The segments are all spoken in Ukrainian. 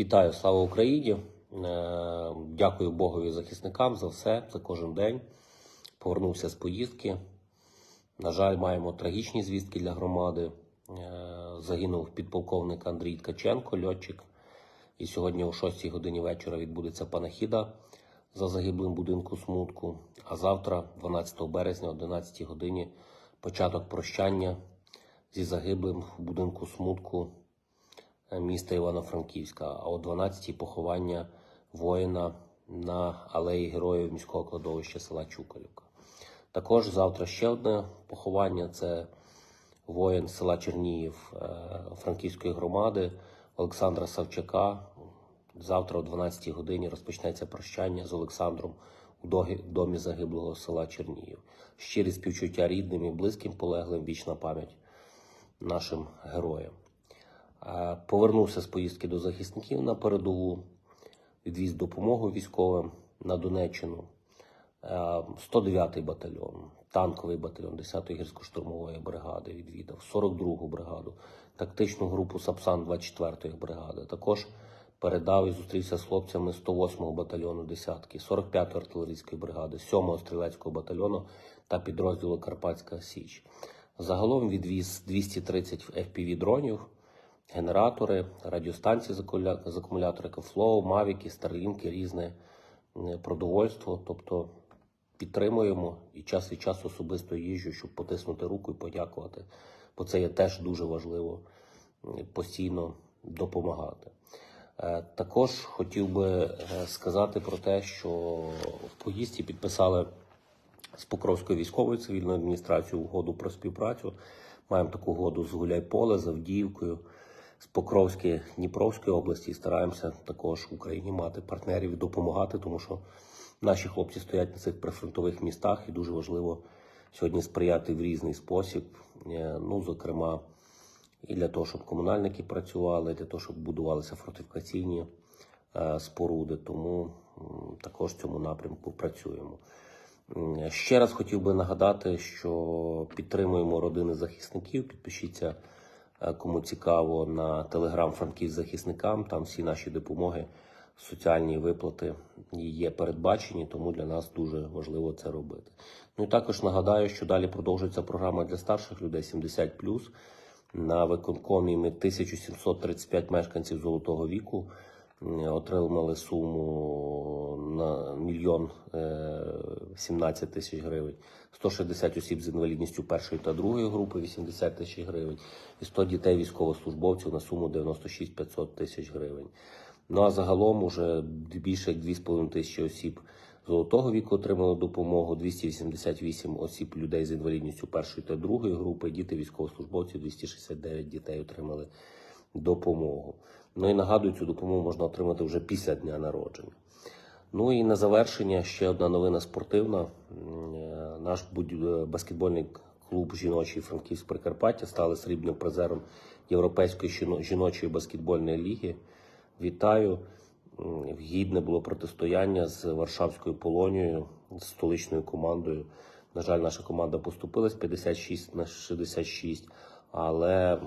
Вітаю, слава Україні! Е, Дякую Богові захисникам за все, за кожен день. Повернувся з поїздки. На жаль, маємо трагічні звістки для громади. Е, Загинув підполковник Андрій Ткаченко, льотчик. І сьогодні о 6 годині вечора відбудеться панахіда за загиблим будинку смутку. А завтра, 12 березня, о 11 годині, початок прощання зі загиблим в будинку смутку міста Івано-Франківська, а о 12-й поховання воїна на алеї Героїв міського кладовища села Чукалівка. Також завтра ще одне поховання це воїн села Черніїв е, Франківської громади Олександра Савчака. Завтра о 12-й годині розпочнеться прощання з Олександром у домі загиблого села Черніїв. Щирі співчуття рідним і близьким полеглим вічна пам'ять нашим героям. Е, Повернувся з поїздки до захисників на передову, відвіз допомогу військовим на Донеччину. Е, 109-й батальйон, танковий батальйон 10-ї гірсько-штурмової бригади відвідав, 42-гу бригаду, тактичну групу Сапсан 24-ї бригади. Також передав і зустрівся з хлопцями 108-го батальйону десятки, 45-ї артилерійської бригади, 7-го стрілецького батальйону та підрозділу Карпатська Січ. Загалом відвіз 230 FPV дронів, генератори, радіостанції з акуля- з Мавіки, Старлінки, різне е, продовольство. Тобто підтримуємо і час від часу особисто їжджу, щоб потиснути руку і подякувати. Бо це є теж дуже важливо постійно допомагати. Е, Також хотів би е, сказати про те, що в поїздці підписали з Покровською військовою цивільною адміністрацією угоду про співпрацю. Маємо таку угоду з Гуляйполе, з Авдіївкою, з Покровської Дніпровської області. І стараємося також Україні мати партнерів і допомагати, тому що наші хлопці стоять на цих прифронтових містах, і дуже важливо сьогодні сприяти в різний спосіб. Е, Ну, зокрема, і для того, щоб комунальники працювали, для того, щоб будувалися фортифікаційні е, споруди. Тому також в цьому напрямку працюємо. Ще раз хотів би нагадати, що підтримуємо родини захисників. Підпишіться, кому цікаво, на телеграм Франків захисникам. Там всі наші допомоги, соціальні виплати є передбачені, тому для нас дуже важливо це робити. Ну і також нагадаю, що далі продовжується програма для старших людей 70+. На виконкомі ми 1735 мешканців золотого віку отримали суму на мільйон е, 17 тисяч гривень. 160 осіб з інвалідністю першої та другої групи 80 тисяч гривень. І 100 дітей військовослужбовців на суму 96 500 тисяч гривень. Ну а загалом уже більше як 2,5 тисячі осіб золотого віку отримали допомогу, 288 осіб людей з інвалідністю першої та другої групи, діти військовослужбовців, 269 дітей отримали допомогу. Ну і нагадую, цю допомогу можна отримати вже після дня народження. Ну і на завершення ще одна новина спортивна. Е, Наш е, баскетбольний клуб жіночий Франківськ Прикарпаття стали срібним призером Європейської жіночої баскетбольної ліги. Вітаю. Гідне було протистояння з Варшавською Полонією, з столичною командою. На жаль, наша команда поступилась 56 на 66, але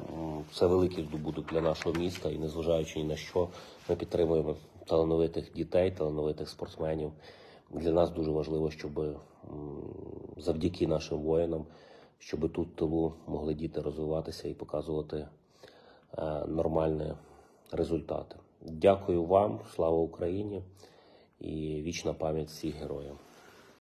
це великий здобуток для нашого міста і незважаючи ні на що, ми підтримуємо талановитих дітей, талановитих спортсменів. Для нас дуже важливо, щоб завдяки нашим воїнам, щоб тут в тилу могли діти розвиватися і показувати е, нормальні результати. Дякую вам, слава Україні і вічна пам'ять всіх героям.